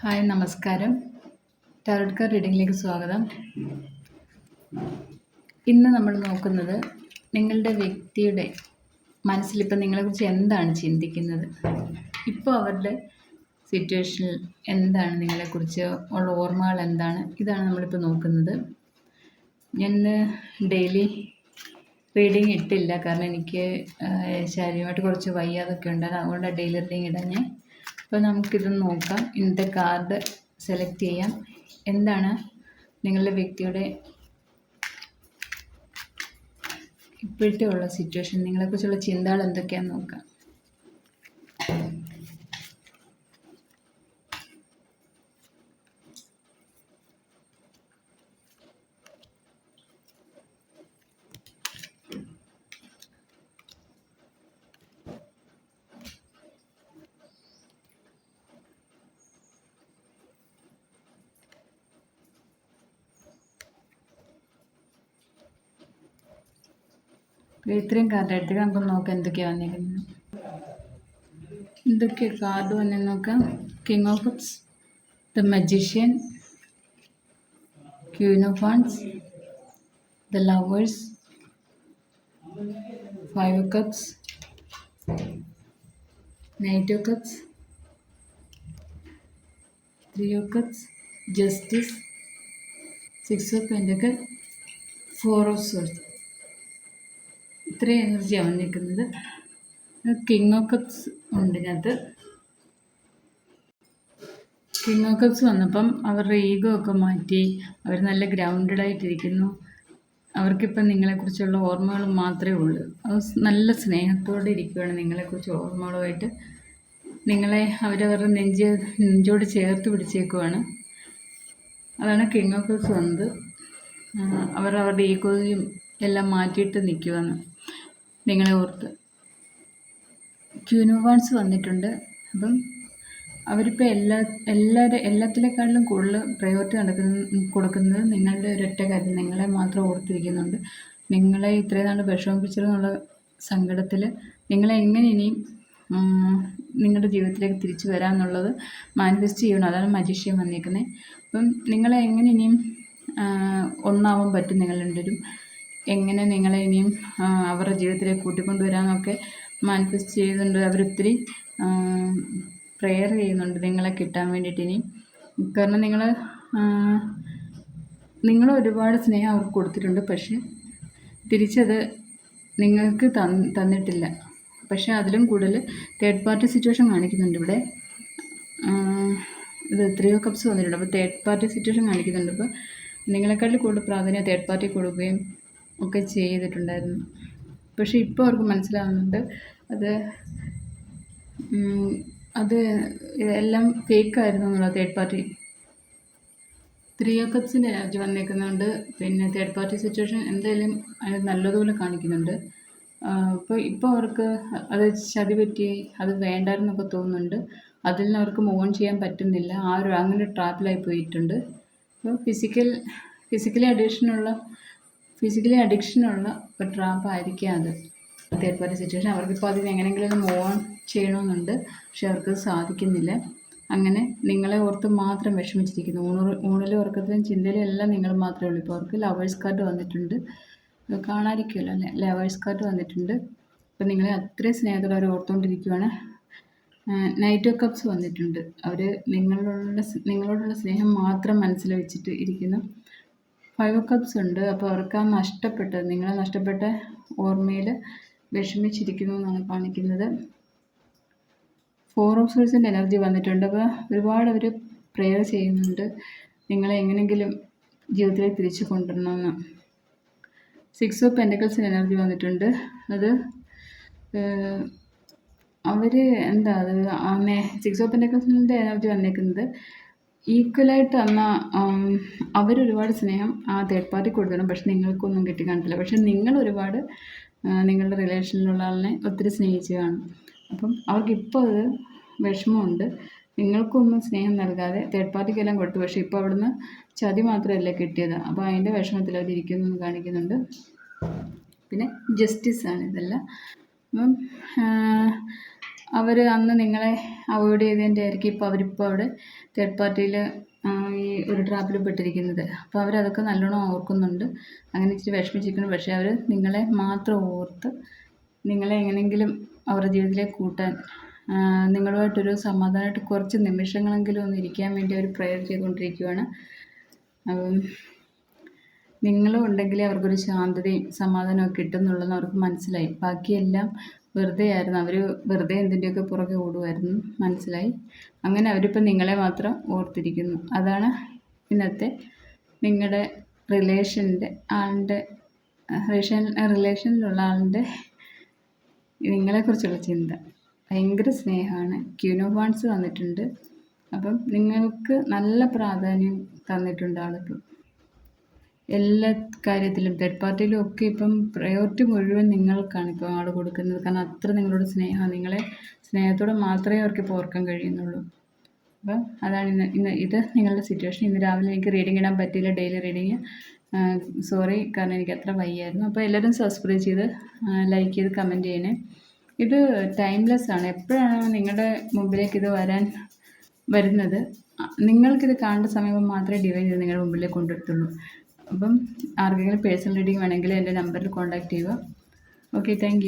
Hi നമസ്കാരം. Tarot card റീഡിങ്ങിലേക്ക് സ്വാഗതം. ഇന്ന് നമ്മൾ നോക്കുന്നത് നിങ്ങളുടെ വ്യക്തിയുടെ മനസ്സിലിപ്പോൾ നിങ്ങളെക്കുറിച്ച് എന്താണ് ചിന്തിക്കുന്നത്? ഇപ്പോൾ അവരുടെ സിറ്റുവേഷനിൽ എന്താണ് നിങ്ങളെക്കുറിച്ച് ഉള്ള ഓർമ്മകൾ എന്താണ്? ഇതാണ് നമ്മളിപ്പോൾ നോക്കുന്നത്. ഞാൻ ഡെയിലി റീഡിങ് ഇട്ടില്ല. കാരണം എനിക്ക് ശാരീരികമായിട്ട് കുറച്ച് വയ്യാതൊക്കെ ഉണ്ടായിരുന്നു അതുകൊണ്ടാണ് ഡെയിലി റീഡിങ് ഇടാൻ ഞാൻ അപ്പോൾ നമുക്കിത് നോക്കാം. ഇന്നത്തെ കാർഡ് സെലക്ട് ചെയ്യാം. എന്താണ് നിങ്ങളുടെ വ്യക്തിയുടെ ഇപ്പോഴത്തെ ഉള്ള സിറ്റുവേഷൻ നിങ്ങളെക്കുറിച്ചുള്ള ചിന്തകൾ എന്തൊക്കെയാണെന്ന് നോക്കാം. ഇത്രയും കാർഡ് എടുത്തിട്ട് നമുക്ക് നോക്കാം എന്തൊക്കെയാണ് വന്നിരിക്കുന്നത്. എന്തൊക്കെ കാർഡ് വന്നു നോക്കാം. King of cups the magician queen of wands the lovers five cups knight of cups three of cups justice six of pentacles four of swords ഇത്രയും എനർജിയാണ് വന്നിരിക്കുന്നത്. കിങ് ഓഫ് കപ്സ് ഉണ്ട് ഇതിനകത്ത്. കിങ് ഓഫ് കപ്സ് വന്നപ്പം അവരുടെ ego ഒക്കെ മാറ്റി അവർ നല്ല ഗ്രൗണ്ടഡ് ആയിട്ടിരിക്കുന്നു. അവർക്കിപ്പം നിങ്ങളെക്കുറിച്ചുള്ള ഓർമ്മകൾ മാത്രമേ ഉള്ളൂ. അത് നല്ല സ്നേഹത്തോടെ ഇരിക്കുകയാണ് നിങ്ങളെക്കുറിച്ച് ഓർമ്മകളുമായിട്ട്. നിങ്ങളെ അവരവരുടെ നെഞ്ച് നെഞ്ചോട് ചേർത്ത് പിടിച്ചേക്കുവാണ്. അതാണ് കിങ് ഓഫ് കപ്സ് വന്നത്. അവർ അവരുടെ ഈഗോയും എല്ലാം മാറ്റിയിട്ട് നിൽക്കുവാണ്. നിങ്ങളെ ഓർത്ത്. ക്യൂനോവാൻസ് വന്നിട്ടുണ്ട്. അപ്പം അവരിപ്പോൾ എല്ലാ എല്ലാവരും എല്ലാത്തിലേക്കാളിലും കൂടുതൽ പ്രയോറിറ്റി നടക്കുന്ന കൊടുക്കുന്നത് നിങ്ങളുടെ ഒരൊറ്റ കാര്യം. നിങ്ങളെ മാത്രം ഓർത്തിരിക്കുന്നുണ്ട്. നിങ്ങളെ ഇത്രയും നാൾ വിഷമിപ്പിച്ചതെന്നുള്ള സങ്കടത്തിൽ നിങ്ങളെ എങ്ങനെ ഇനിയും നിങ്ങളുടെ ജീവിതത്തിലേക്ക് തിരിച്ചു വരാമെന്നുള്ളത് മാനിഫെസ്റ്റ് ചെയ്യണം അതാണ് മജീഷ്യൻ വന്നിരിക്കുന്നത്. അപ്പം നിങ്ങളെ എങ്ങനെ ഇനിയും ഒന്നാവാൻ പറ്റും നിങ്ങളുടെ എങ്ങനെ നിങ്ങളെ ഇനിയും അവരുടെ ജീവിതത്തിലേക്ക് കൂട്ടിക്കൊണ്ടുവരാമെന്നൊക്കെ മാനിഫെസ്റ്റ് ചെയ്യുന്നുണ്ട്. അവരൊത്തിരി പ്രെയർ ചെയ്യുന്നുണ്ട് നിങ്ങളെ കിട്ടാൻ വേണ്ടിയിട്ട് ഇനി. കാരണം നിങ്ങൾ നിങ്ങൾ ഒരുപാട് സ്നേഹം അവർക്ക് കൊടുത്തിട്ടുണ്ട്. പക്ഷേ തിരിച്ചത് നിങ്ങൾക്ക് തന്നിട്ടില്ല. പക്ഷേ അതിലും കൂടുതൽ തേർഡ് പാർട്ടി സിറ്റുവേഷൻ കാണിക്കുന്നുണ്ട് ഇവിടെ. ഇത് എത്രയോ കപ്സ് വന്നിട്ടുണ്ട്. അപ്പോൾ തേർഡ് പാർട്ടി സിറ്റുവേഷൻ കാണിക്കുന്നുണ്ട്. അപ്പോൾ നിങ്ങളെക്കാട്ടിൽ കൂടുതൽ പ്രാധാന്യം തേർഡ് പാർട്ടി കൊടുക്കുകയും ഒക്കെ ചെയ്തിട്ടുണ്ടായിരുന്നു. പക്ഷേ ഇപ്പോൾ അവർക്ക് മനസ്സിലാവുന്നുണ്ട് അത് അത് എല്ലാം ഫേക്കായിരുന്നു എന്നുള്ള തേർഡ് പാർട്ടി ത്രീ ഓ കപ്സിന്റെ എനർജി വന്നേക്കുന്നുണ്ട് പിന്നെ തേർഡ് പാർട്ടി സിറ്റുവേഷൻ എന്തായാലും അതിന് നല്ലതുപോലെ കാണിക്കുന്നുണ്ട്. അപ്പോൾ ഇപ്പോൾ അവർക്ക് അത് ചതി പറ്റി അത് വേണ്ടായിരുന്നൊക്കെ തോന്നുന്നുണ്ട്. അതിൽ നിന്ന് അവർക്ക് മൂവ് ഓൺ ചെയ്യാൻ പറ്റുന്നില്ല. ആ ഒരു അങ്ങനെ ട്രാപ്പിലായി പോയിട്ടുണ്ട്. അപ്പോൾ ഫിസിക്കൽ ഫിസിക്കലി അഡീഷനുള്ള ഫിസിക്കലി അഡിക്ഷനുള്ള ഒരു ട്രാപ്പ് ആയിരിക്കും അത്. തേർഡ് പാർട്ടി സിറ്റുവേഷൻ അവർക്കിപ്പോൾ അതിന് എങ്ങനെയെങ്കിലും ഒന്ന് മൂവ് ഓൺ ചെയ്യണമെന്നുണ്ട് പക്ഷെ അവർക്ക് സാധിക്കുന്നില്ല. അങ്ങനെ നിങ്ങളെ ഓർത്ത് മാത്രം വിഷമിച്ചിരിക്കുന്നു. ഊണ് ഊണിലും ഉറക്കത്തിലും ചിന്തയിലും എല്ലാം നിങ്ങൾ മാത്രമേ ഉള്ളൂ. ഇപ്പോൾ അവർക്ക് ലവേഴ്സ് കാർഡ് വന്നിട്ടുണ്ട്. കാണാതിരിക്കുമല്ലോ അല്ലേ? ലവേഴ്സ് കാർഡ് വന്നിട്ടുണ്ട്. അപ്പോൾ നിങ്ങളെ അത്രയും സ്നേഹത്തോടെ അവർ ഓർത്തുകൊണ്ടിരിക്കുവാണ് നൈറ്റ് കപ്സ് വന്നിട്ടുണ്ട്. അവർ നിങ്ങളോടുള്ള നിങ്ങളോടുള്ള സ്നേഹം മാത്രം മനസ്സിൽ വെച്ചിട്ട് ഇരിക്കുന്നു. ഫൈവ് കപ്സ് ഉണ്ട്. അപ്പോൾ അവർക്ക് ആ നഷ്ടപ്പെട്ട നിങ്ങളെ നഷ്ടപ്പെട്ട ഓർമ്മയിൽ വിഷമിച്ചിരിക്കുന്നു എന്നാണ് കാണിക്കുന്നത്. ഫോർ ഓഫ് സോഴ്സിന്റെ എനർജി വന്നിട്ടുണ്ട്. അപ്പോൾ ഒരുപാട് അവർ പ്രെയർ ചെയ്യുന്നുണ്ട്. നിങ്ങളെ എങ്ങനെയെങ്കിലും ജീവിതത്തിലേക്ക് തിരിച്ചു കൊണ്ടുവരണമെന്ന്. സിക്സ് ഓഫ് പെൻഡക്കൽസിന്റെ എനർജി വന്നിട്ടുണ്ട്. അത് അവർ എന്താ അത് സിക്സ് ഓഫ് പെൻഡക്കൽസിന്റെ എനർജി വന്നേക്കുന്നത് ഈക്വലായിട്ട് തന്ന അവരൊരുപാട് സ്നേഹം ആ തേർഡ് പാർട്ടി കൊടുക്കണം പക്ഷെ നിങ്ങൾക്കൊന്നും കിട്ടി കാണത്തില്ല പക്ഷെ നിങ്ങൾ ഒരുപാട് നിങ്ങളുടെ റിലേഷനിലുള്ള ആളിനെ ഒത്തിരി സ്നേഹിച്ച് കാണും. അപ്പം അവർക്കിപ്പോൾ അത് വിഷമമുണ്ട്. നിങ്ങൾക്കൊന്നും സ്നേഹം നൽകാതെ തേർഡ് പാർട്ടിക്കെല്ലാം കൊടുത്തു. പക്ഷേ ഇപ്പോൾ അവിടുന്ന് ചതി മാത്രമല്ല കിട്ടിയത്? അപ്പോൾ അതിന്റെ വിഷമത്തിൽ അവരിയ്ക്കുന്നു കാണിക്കുന്നുണ്ട്. പിന്നെ ജസ്റ്റിസാണ് ഇതെല്ലാം. അപ്പം അവർ അന്ന് നിങ്ങളെ അവോയ്ഡ് ചെയ്തതിന്റെ ആയിരിക്കും ഇപ്പോൾ അവരിപ്പോൾ അവിടെ തേർഡ് പാർട്ടിയിൽ ഈ ഒരു ട്രാപ്പിൽ പെട്ടിരിക്കുന്നത്. അപ്പോൾ അവരതൊക്കെ നല്ലോണം ഓർക്കുന്നുണ്ട്. അങ്ങനെ ഇച്ചിരി വിഷമിച്ചിരിക്കുന്നു. പക്ഷേ അവർ നിങ്ങളെ മാത്രം ഓർത്ത് നിങ്ങളെ എങ്ങനെയെങ്കിലും അവരുടെ ജീവിതത്തിലേക്ക് കൂട്ടാൻ നിങ്ങളുമായിട്ടൊരു സമാധാനമായിട്ട് കുറച്ച് നിമിഷങ്ങളെങ്കിലും ഒന്ന് ഇരിക്കാൻ വേണ്ടി അവർ പ്രയർ ചെയ്തുകൊണ്ടിരിക്കുകയാണ് നിങ്ങളും ഉണ്ടെങ്കിൽ അവർക്കൊരു ശാന്തതയും സമാധാനവും കിട്ടുന്നുള്ളൂ എന്നുള്ളത് അവർക്ക് മനസ്സിലായി. ബാക്കിയെല്ലാം വെറുതെ ആയിരുന്നു അവർ വെറുതെ എന്തിന്റെയൊക്കെ പുറകെ ഓടുമായിരുന്നു മനസ്സിലായി? അങ്ങനെ അവരിപ്പോൾ നിങ്ങളെ മാത്രം ഓർത്തിരിക്കുന്നു. അതാണ് ഇന്നത്തെ നിങ്ങളുടെ റിലേഷന്റെ ആളുടെ റിലേഷൻ റിലേഷനിലുള്ള ആളുടെ നിങ്ങളെക്കുറിച്ചുള്ള ചിന്ത. ഭയങ്കര സ്നേഹമാണ്. ക്യൂനോഫാൺസ് വന്നിട്ടുണ്ട്. അപ്പം നിങ്ങൾക്ക് നല്ല പ്രാധാന്യം തന്നിട്ടുണ്ട് ആളിപ്പം. എല്ലാ കാര്യത്തിലും തേർഡ് പാർട്ടിയിലും ഒക്കെ ഇപ്പം പ്രയോറിറ്റി മുഴുവൻ നിങ്ങൾക്കാണ് ഇപ്പം ആൾ കൊടുക്കുന്നത്. കാരണം അത്ര നിങ്ങളോട് സ്നേഹമാണ് നിങ്ങളെ സ്നേഹത്തോടെ മാത്രമേ അവർക്ക് ഇപ്പോൾ ഓർക്കാൻ കഴിയുന്നുള്ളൂ. അപ്പം അതാണ് ഇന്ന് ഇന്ന് ഇത് നിങ്ങളുടെ സിറ്റുവേഷൻ ഇന്ന് രാവിലെ എനിക്ക് റീഡിങ് ഇടാൻ പറ്റിയില്ല ഡെയിലി റീഡിങ് സോറി കാരണം എനിക്ക് അത്ര വയ്യായിരുന്നു. അപ്പോൾ എല്ലാവരും സബ്സ്ക്രൈബ് ചെയ്ത് ലൈക്ക് ചെയ്ത് കമന്റ് ചെയ്യണേ. ഇത് ടൈംലെസ് ആണ്. എപ്പോഴാണ് നിങ്ങളുടെ മുമ്പിലേക്ക് ഇത് വരാൻ വരുന്നത് നിങ്ങൾക്കിത് കാണേണ്ട സമയം മാത്രമേ ഡിവൈൻ ഇത് നിങ്ങളുടെ മുമ്പിലേക്ക് കൊണ്ടുവരത്തുള്ളൂ. അപ്പം ആർക്കെങ്കിലും പേഴ്സണൽ റീഡിങ് വേണമെങ്കിൽ എന്റെ നമ്പറിൽ കോൺടാക്റ്റ് ചെയ്യുക. Okay thank